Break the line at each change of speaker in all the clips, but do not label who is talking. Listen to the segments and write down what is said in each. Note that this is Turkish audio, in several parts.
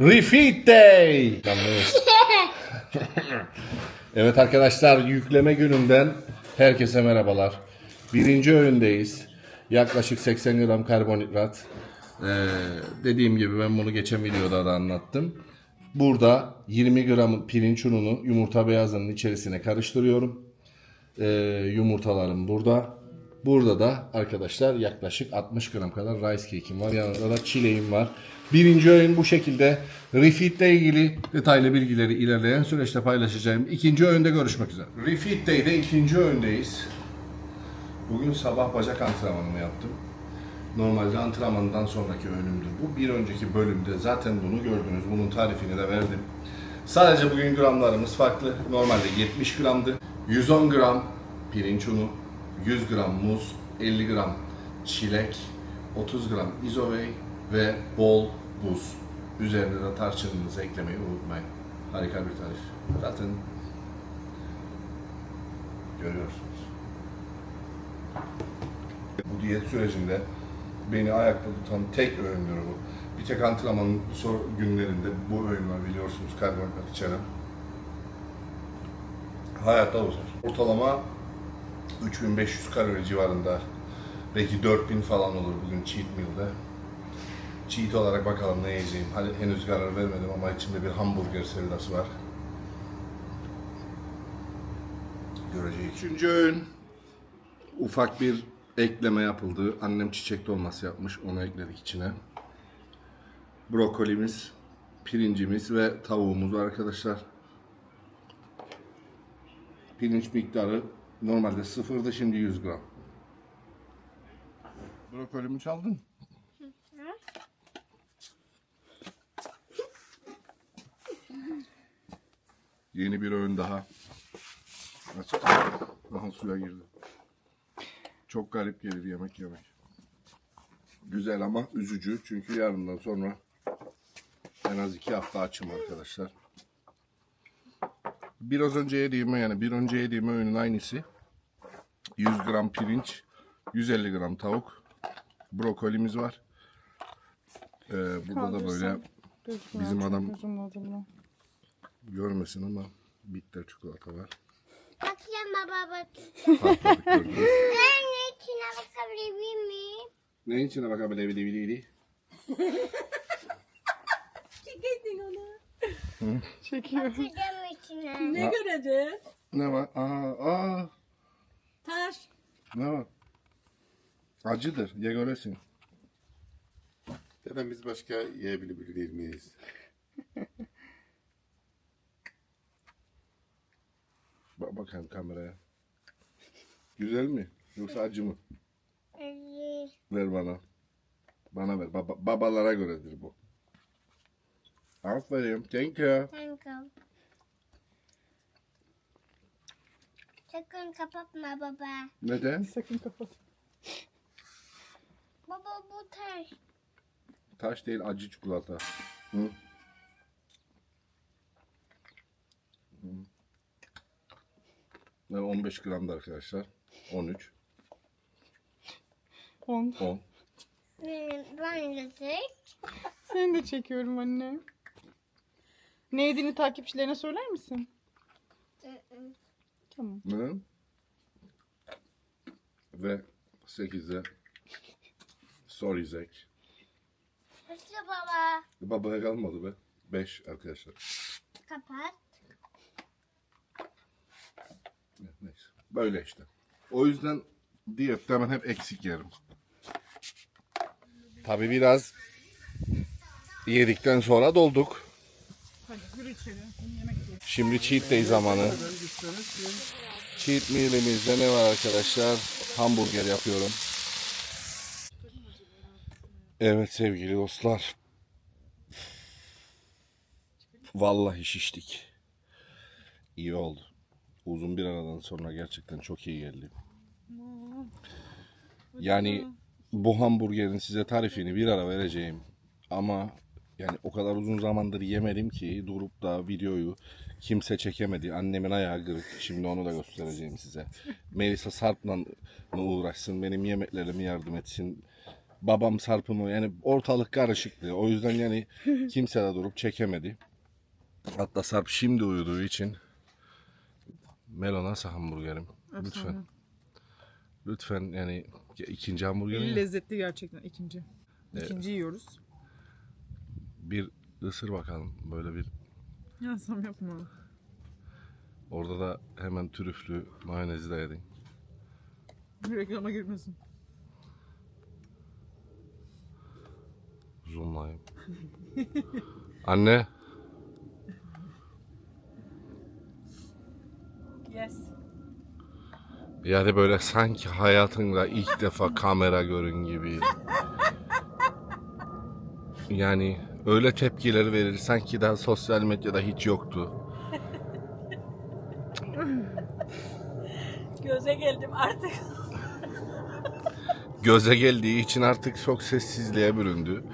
Refeed Day. Evet arkadaşlar yükleme gününden herkese merhabalar. Birinci öğündeyiz. Yaklaşık 80 gram karbonhidrat. Ee, dediğim gibi ben bunu geçen videoda da anlattım. Burada 20 gram pirinç ununu yumurta beyazının içerisine karıştırıyorum. Ee, yumurtalarım burada. Burada da arkadaşlar yaklaşık 60 gram kadar rice cake'im var. Yanında da çileğim var. Birinci öğün bu şekilde. Refeed ile ilgili detaylı bilgileri ilerleyen süreçte paylaşacağım. İkinci öğünde görüşmek üzere. Refeed Day'de ikinci öğündeyiz. Bugün sabah bacak antrenmanımı yaptım. Normalde antrenmandan sonraki öğünümdür. Bu bir önceki bölümde zaten bunu gördünüz. Bunun tarifini de verdim. Sadece bugün gramlarımız farklı. Normalde 70 gramdı. 110 gram pirinç unu, 100 gram muz, 50 gram çilek, 30 gram izovey ve bol buz. Üzerine de tarçınınızı eklemeyi unutmayın. Harika bir tarif. Zaten görüyorsunuz. Bu diyet sürecinde beni ayakta tutan tek öğündür bu. Bir tek antrenmanın günlerinde bu öğün var biliyorsunuz karbonhidrat içeren. Hayatta uzar. Ortalama 3500 kalori civarında. Belki 4000 falan olur bugün cheat meal'de. Cheat olarak bakalım ne yiyeceğim. Hadi henüz karar vermedim ama içimde bir hamburger sevdası var. Göreceğiz. Üçüncü öğün ufak bir ekleme yapıldı. Annem çiçek dolması yapmış. Onu ekledik içine. Brokolimiz, pirincimiz ve tavuğumuz arkadaşlar. Pirinç miktarı normalde sıfırdı şimdi 100 gram. Brokolimi çaldın. Yeni bir öğün daha. Aç. Daha suya girdi. Çok garip gelir yemek yemek. Güzel ama üzücü çünkü yarından sonra en az iki hafta açım arkadaşlar. Biraz önce yediğime yani bir önce yediğim öğünün aynısı. 100 gram pirinç, 150 gram tavuk, brokolimiz var. Ee, burada da böyle
Gözükmüyor,
Bizim
çok
adam-
Gözümün
görmesin ama bitter çikolata var.
Bakacağım baba bak.
Patladık gördünüz.
Anne içine bakabilir miyim?
Neyin içine bakabilir bili bili bili?
Çekiyor.
Bakacağım içine.
Ne göreceğiz?
Ne var? Aa, aa,
Taş.
ne var? Acıdır, ye göresin.
Neden biz başka yiyebilir değil miyiz?
Bak bakayım kameraya. Güzel mi? Yoksa acı mı?
Acı.
Ver bana. Bana ver. Baba, babalara göredir bu. Aferin. Thank you.
Thank you. Sakın kapatma baba.
Neden?
Sakın kapat.
Baba bu taş.
Taş değil acı çikolata. Hı? Hı. Ve 15 gramda arkadaşlar. 13,
10.
10.
Benim ben de tek.
Seni de çekiyorum anne. Ne yediğini takipçilerine söyler misin? Tamam.
Neden? Ve 8'de Sorry Zack.
Hızlı baba.
Babaya kalmadı be. 5 arkadaşlar.
Kapat.
Neyse. Böyle işte. O yüzden diyette ben hep eksik yerim. Tabi biraz yedikten sonra dolduk.
Hadi yürü içeri.
Şimdi cheat day zamanı. Cheat meal'imizde ne var arkadaşlar? Hamburger yapıyorum. Evet sevgili dostlar. Vallahi şiştik. İyi oldu. Uzun bir aradan sonra gerçekten çok iyi geldi. Yani bu hamburgerin size tarifini bir ara vereceğim. Ama yani o kadar uzun zamandır yemedim ki durup da videoyu kimse çekemedi. Annemin ayağı kırık. Şimdi onu da göstereceğim size. Melisa Sarp'la uğraşsın. Benim yemeklerime yardım etsin. babam Sarp'ı mı yani ortalık karışıktı. O yüzden yani kimse de durup çekemedi. Hatta Sarp şimdi uyuduğu için Melo nasıl hamburgerim? Lütfen. Lütfen yani ikinci hamburgerim.
Lezzetli gerçekten ikinci. İkinci yiyoruz.
Bir ısır bakalım. Böyle bir
Ya Sam yapma.
orada da hemen trüflü mayonezi de yedin.
Reklama girmesin.
Zoomlayayım. Anne
Yes.
yani böyle sanki hayatında ilk defa kamera görün gibi. Yani öyle tepkiler verir sanki daha sosyal medyada hiç yoktu.
Göze geldim artık.
Göze geldiği için artık çok sessizliğe büründü.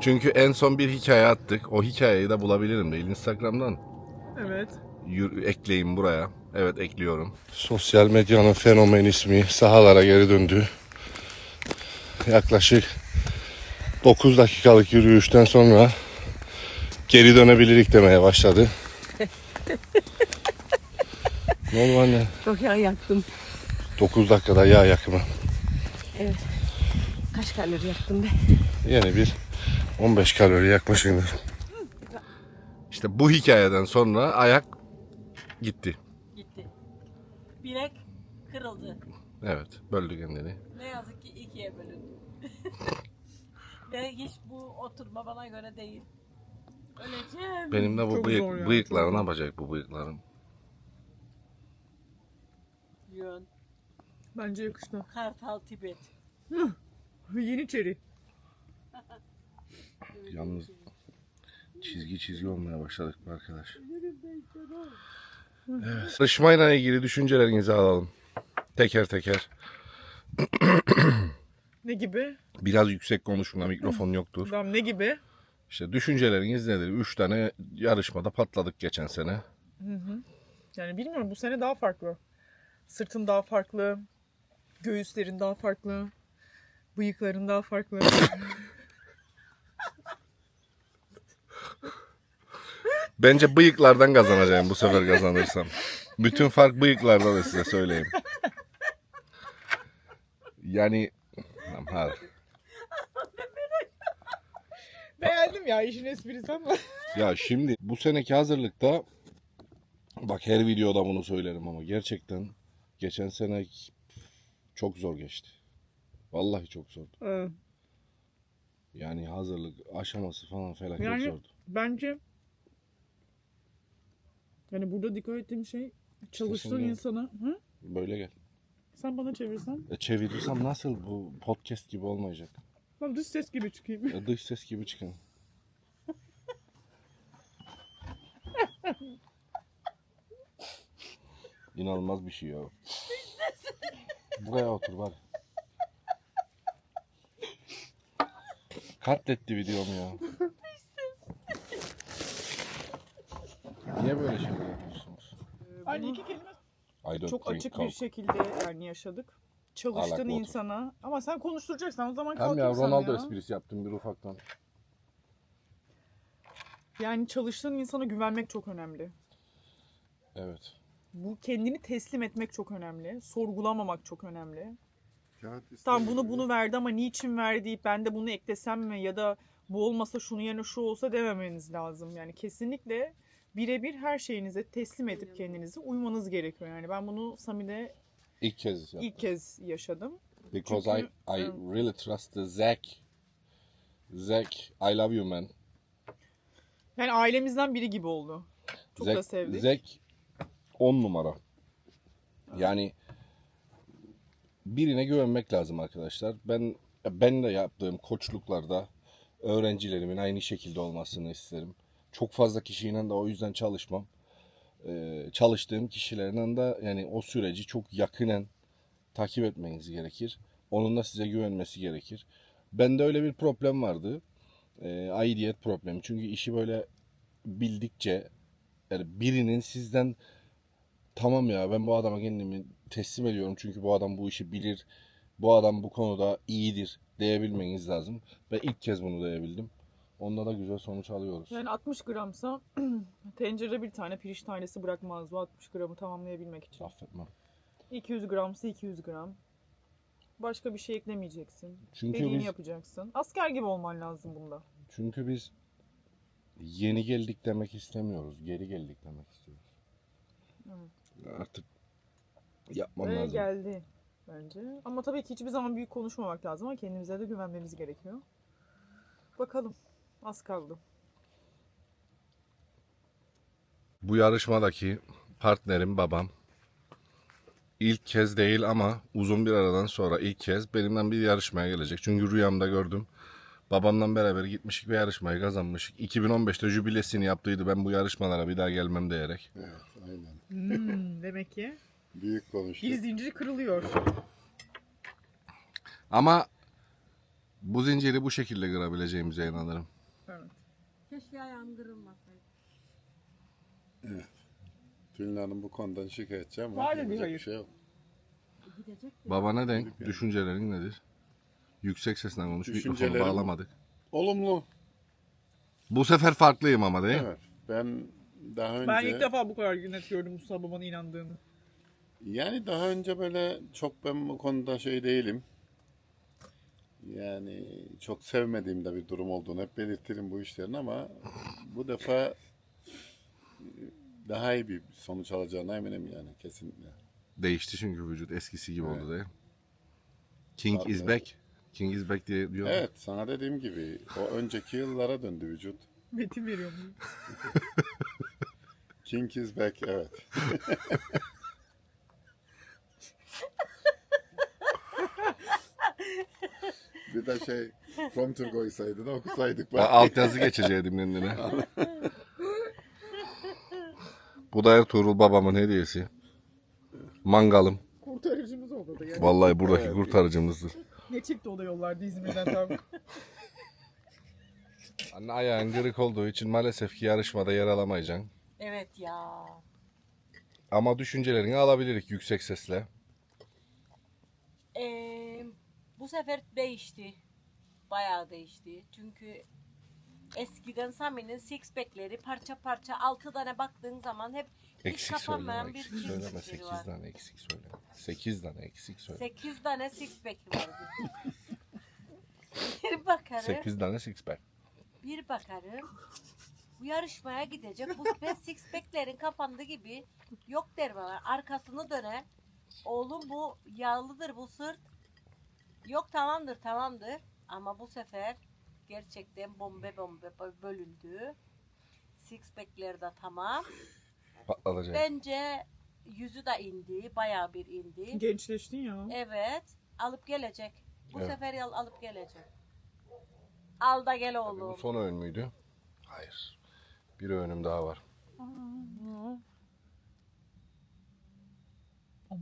Çünkü en son bir hikaye attık. O hikayeyi de bulabilirim değil Instagram'dan.
Evet.
Yür- ekleyin buraya. Evet ekliyorum. Sosyal medyanın fenomen ismi sahalara geri döndü. Yaklaşık 9 dakikalık yürüyüşten sonra geri dönebilirik demeye başladı. ne oldu anne?
Çok yağ yaktım.
9 dakikada yağ yakımı.
Kaç kalori yaktım be?
Yeni bir 15 kalori yakmışımdır. İşte bu hikayeden sonra ayak gitti.
Gitti. Bilek kırıldı.
Evet böldü kendini.
Ne yazık ki ikiye bölündü. Ve hiç bu oturma bana göre değil. Öleceğim.
Benim de bu
Çok
bıyık,
ya,
bıyıklar ne yapacak bu bıyıklarım?
Yön.
Bence yakıştı.
Kartal Tibet.
Yeniçeri.
Yalnız çizgi çizgi olmaya başladık bu arkadaş. Evet. Yarışmayla ilgili düşüncelerinizi alalım. Teker teker.
Ne gibi?
Biraz yüksek konuşun mikrofon yoktur.
Tamam ne gibi?
İşte düşünceleriniz nedir? Üç tane yarışmada patladık geçen sene.
Yani bilmiyorum bu sene daha farklı. Sırtın daha farklı. Göğüslerin daha farklı. Bıyıkların daha farklı.
Bence bıyıklardan kazanacağım bu sefer kazanırsam. Bütün fark bıyıklarda da size söyleyeyim. Yani Tamam, hadi.
Beğendim ya işin esprisi ama.
Ya şimdi bu seneki hazırlıkta bak her videoda bunu söylerim ama gerçekten geçen sene çok zor geçti. Vallahi çok zordu. Yani hazırlık aşaması falan felaket
Yani-
zordu.
Bence yani burada dikkat ettiğim şey çalıştığın insana. Hı?
Böyle gel.
Sen bana çevirsen.
E, çevirirsem nasıl bu podcast gibi olmayacak?
Ben dış ses gibi çıkayım.
E, dış ses gibi çıkın. İnanılmaz bir şey ya. Buraya otur bari. Katletti videom ya. Niye böyle şeyler yapıyorsunuz?
Aynı iki kelime
I don't
çok
drink
açık bir
coke.
şekilde yani yaşadık. Çalıştığın
water.
insana ama sen konuşturacaksan o zaman
Tamam ya
kalkayım sana
Ronaldo
ya.
esprisi yaptım bir ufaktan.
Yani çalıştığın insana güvenmek çok önemli.
Evet.
Bu kendini teslim etmek çok önemli. Sorgulamamak çok önemli.
Kağıt
Tamam
istemiyorum.
bunu bunu verdi ama niçin verdi deyip ben de bunu eklesem mi ya da bu olmasa şunun yerine şu olsa dememeniz lazım. Yani kesinlikle birebir her şeyinize teslim edip kendinizi uymanız gerekiyor. Yani ben bunu Sami'de
İlk kez yaptım.
ilk kez yaşadım.
Because I
Çünkü,
I
evet.
really trust the Zack. Zack, I love you man.
Yani ailemizden biri gibi oldu. Çok da
Zack,
sevdik.
Zack 10 numara. Yani birine güvenmek lazım arkadaşlar. Ben ben de yaptığım koçluklarda öğrencilerimin aynı şekilde olmasını isterim. Çok fazla kişiyle de o yüzden çalışmam. Ee, çalıştığım kişilerden de yani o süreci çok yakinen takip etmeniz gerekir. Onun da size güvenmesi gerekir. Bende öyle bir problem vardı. Ee, aidiyet problemi. Çünkü işi böyle bildikçe yani birinin sizden tamam ya ben bu adama kendimi teslim ediyorum çünkü bu adam bu işi bilir bu adam bu konuda iyidir diyebilmeniz lazım. Ve ilk kez bunu diyebildim. Onda da güzel sonuç alıyoruz.
Yani 60 gramsa tencerede bir tane pirinç tanesi bırakmaz bu 60 gramı tamamlayabilmek için.
Affetmem.
200 gramsa 200 gram. Başka bir şey eklemeyeceksin.
Çünkü
Dediğini
biz
yapacaksın. Asker gibi olman lazım bunda.
çünkü biz yeni geldik demek istemiyoruz. Geri geldik demek istiyoruz. Artık yapmam
Ve
lazım.
geldi bence. Ama tabii ki hiçbir zaman büyük konuşmamak lazım ama kendimize de güvenmemiz gerekiyor. Bakalım. Az kaldı.
Bu yarışmadaki partnerim babam. İlk kez değil ama uzun bir aradan sonra ilk kez benimle bir yarışmaya gelecek. Çünkü rüyamda gördüm. Babamla beraber gitmişik ve yarışmayı kazanmışık. 2015'te jübilesini yaptıydı ben bu yarışmalara bir daha gelmem diyerek.
Evet aynen.
Hmm, demek ki
Büyük konuştuk.
bir zincir kırılıyor.
Ama bu zinciri bu şekilde kırabileceğimize inanırım.
Evet.
Keşke ayağım kırılmasaydı.
Tülin Hanım bu konudan şikayetçi ama
Var da bir
yapacak
hayır.
şey yok.
Gidecek de.
Baba ne denk? Düşüncelerin nedir? Yüksek sesle konuş. Mikrofonu
Düşüncelerim-
bağlamadık.
Olumlu.
Bu sefer farklıyım ama değil mi?
Evet. Ben daha önce
Ben ilk defa bu kadar net gördüm Mustafa babana inandığını.
yani daha önce böyle çok ben bu konuda şey değilim. Yani çok sevmediğim de bir durum olduğunu hep belirtirim bu işlerin ama bu defa daha iyi bir sonuç alacağına eminim yani kesinlikle.
Değişti çünkü vücut eskisi gibi
Evet.
oldu değil? King is
Farklı.
back. King is back diye diyor.
Evet sana dediğim gibi o önceki yıllara döndü vücut.
Metin veriyor mu?
King is back evet. bir de şey prompter koysaydın okusaydık.
Ben alt yazı geçecektim kendine. Bu da Ertuğrul babamın hediyesi. Mangalım.
Kurtarıcımız oldu da yani.
Vallahi buradaki
Evet.
kurtarıcımızdır.
Ne çıktı o da yollarda İzmir'den tam.
Anne ayağın kırık olduğu için maalesef ki yarışmada yer alamayacaksın.
Evet ya.
Ama düşüncelerini alabilirik yüksek sesle.
Ee, bu sefer değişti. Bayağı değişti. Çünkü eskiden Sami'nin six pack'leri parça parça altı tane baktığın zaman hep hiç
Eksik
kapanmayan
söyleme,
bir
eksik
six
söyleme.
pack'leri
8
var.
tane eksik söyleme. 8 tane eksik söyle.
8 tane six pack vardı. bir bakarım.
8 tane six pack.
Bir bakarım. Bu yarışmaya gidecek. Bu ben six pack'lerin kapandığı gibi yok der bana. Arkasını döner. Oğlum bu yağlıdır bu sırt. Yok tamamdır tamamdır. Ama bu sefer gerçekten bombe bombe bölündü. Six pack'ler de tamam.
Patlatacak.
Bence yüzü de indi. Bayağı bir indi.
Gençleştin ya.
Evet. Alıp gelecek. Bu
Evet.
sefer al- alıp gelecek. Al da gel
Tabii.
Bu
son öğün müydü? Hayır. Bir öğünüm daha var. Aman.